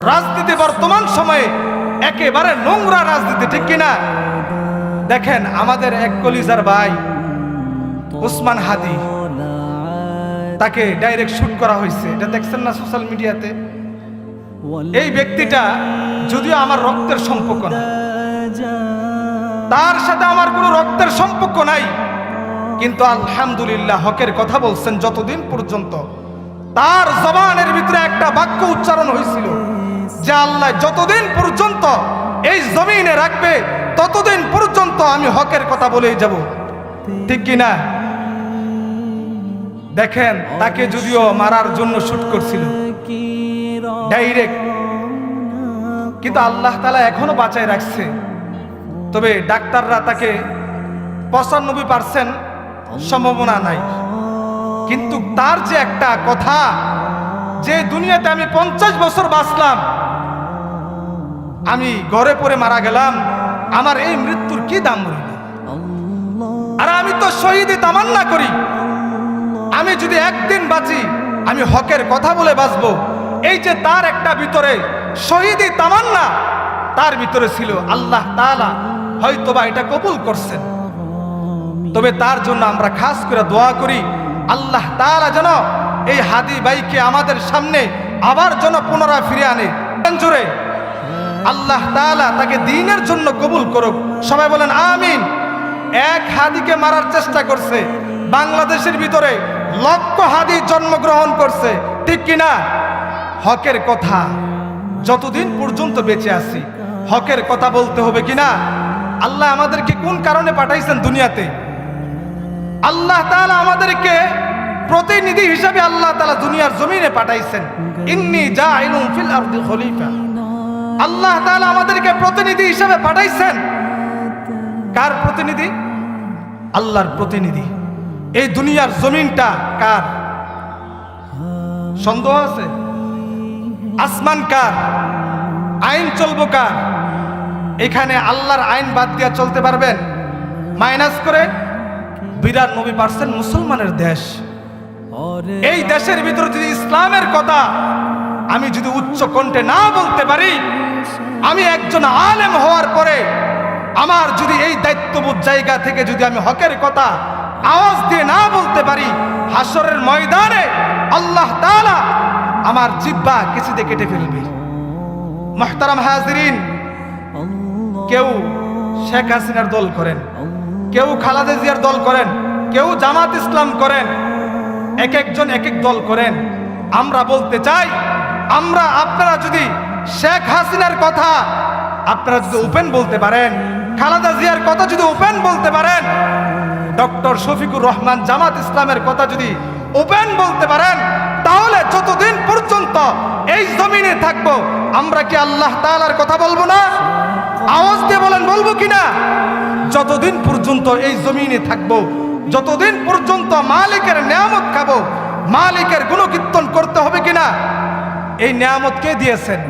রাজনীতি বর্তমান সময়ে একেবারে নোংরা রাজনীতি, ঠিক কিনা? দেখেন আমাদের এক কলিজার ভাই, উসমান হাদি, তাকে ডাইরেক্ট শুট করা হয়েছে। এটা দেখছেন না সোশ্যাল মিডিয়াতে এই ব্যক্তিটা যদিও আমার রক্তের সম্পর্ক তার সাথে আমার কোনো রক্তের সম্পর্ক নাই, কিন্তু আলহামদুলিল্লাহ হকের কথা বলছেন যতদিন পর্যন্ত। তার জবানের ভিতরে একটা বাক্য উচ্চারণ হয়েছিল যে আল্লাহ যতদিন পর্যন্ত এই জমিনে রাখবে, ততদিন পর্যন্ত আমি হকের কথা বলেই যাব। ঠিক কিনা দেখেন, তাকে যদিও মারার জন্য শুট করছিল। ডাইরেক্ট কিন্তু আল্লাহ তালা এখনও বাঁচায় রাখছে। তবে ডাক্তাররা তাকে পঁচানব্বই পার্সেন্ট সম্ভাবনা নাই। কিন্তু তার যে একটা কথা যে দুনিয়াতে আমি পঞ্চাশ বছর বাঁচলাম, আমি ঘরে পরে মারা গেলাম, আমার এই মৃত্যুর কি দাম রইল? আর আমি তো শহীদে তামান্না করি। আমি যদি একদিন বাঁচি, আমি হকের কথা বলে বাঁচবো। এই যে তার একটা ভিতরে শহীদি তামান্না, তার ভিতরে ছিল আল্লাহ তাআলা হয়তো বা এটা কবুল করছেন। তবে তার জন্য আমরা খাস করে দোয়া করি, আল্লাহ তাআলা যেন এই হাদি ভাইকে আমাদের সামনে আবার যেন পুনরায় ফিরে আনে। জোরে? আল্লাহ তাআলা তাকে দিনের জন্য কবুল করুক। সবাই বলেন, আমিন। এক হাদিকে মারার চেষ্টা করছে। বাংলাদেশের ভিতরে লক্ষ হাদি জন্মগ্রহণ করছে। ঠিক কিনা? হকের কথা। যতদিন পর্যন্ত বেঁচে আছি, হকের কথা বলতে হবে কিনা? আল্লাহ আমাদেরকে কোন কারণে পাঠাইছেন দুনিয়াতে? আল্লাহ তাআলা আমাদেরকে প্রতিনিধি হিসাবে আল্লাহ তালা দুনিয়ার জমিনে পাঠাইছেন। ইন্নি যা ফিল আরদি খলিফা। আল্লাহ তালা আমাদেরকে প্রতিনিধি হিসাবে পাঠাইছেন। কার প্রতিনিধি? আল্লাহর প্রতিনিধি। এই দুনিয়ার জমিনটা কার? সন্দেহ আছে? আসমান কার? আইন চলবো কার? এখানে আল্লাহর আইন বাদ দিয়া চলতে পারবেন? মাইনাস করে বিরানব্বই পার্সেন্ট মুসলমানের দেশ। এই দেশের ভিতরে যদি ইসলামের কথা আমি যদি উচ্চ কণ্ঠে না বলতে পারি, আমি একজন আলেম হওয়ার পরে আমার যদি এই দায়িত্ববোধ জায়গা থেকে যদি আমি হকের কথা আওয়াজ দিয়ে না বলতে পারি হাসরের ময়দানে আল্লাহ তাআলা আমার জিব্বা কিছুতে কেটে ফেলবে। মহতারাম হাজরিন, কেউ শেখ হাসিনার দল করেন, কেউ খালাদা জিয়ার দল করেন, কেউ জামাত ইসলাম করেন এক একজন এক এক দল করেন। আমরা বলতে চাই, আমরা, আপনারা যদি শেখ হাসিনার কথা, আপনারা যদি ওপেন বলতে পারেন, খালাদা জিয়ার কথা যদি ওপেন বলতে পারেন, ডক্টর শফিকুর রহমান জামাত ইসলামের কথা যদি ওপেন বলতে পারেন, তাহলে যতদিন পর্যন্ত এই জমিনে থাকব, আমরা কি আল্লাহ তাআলার কথা বলব না? আওয়াজ দিয়ে বলেন, বলব কিনা? যতদিন পর্যন্ত এই জমিনে থাকব যতদিন পর্যন্ত মালিকের নিয়ামত খাব মালিকের গুণকীর্তন করতে হবে কিনা? এই নিয়ামত কে দিয়েছেন?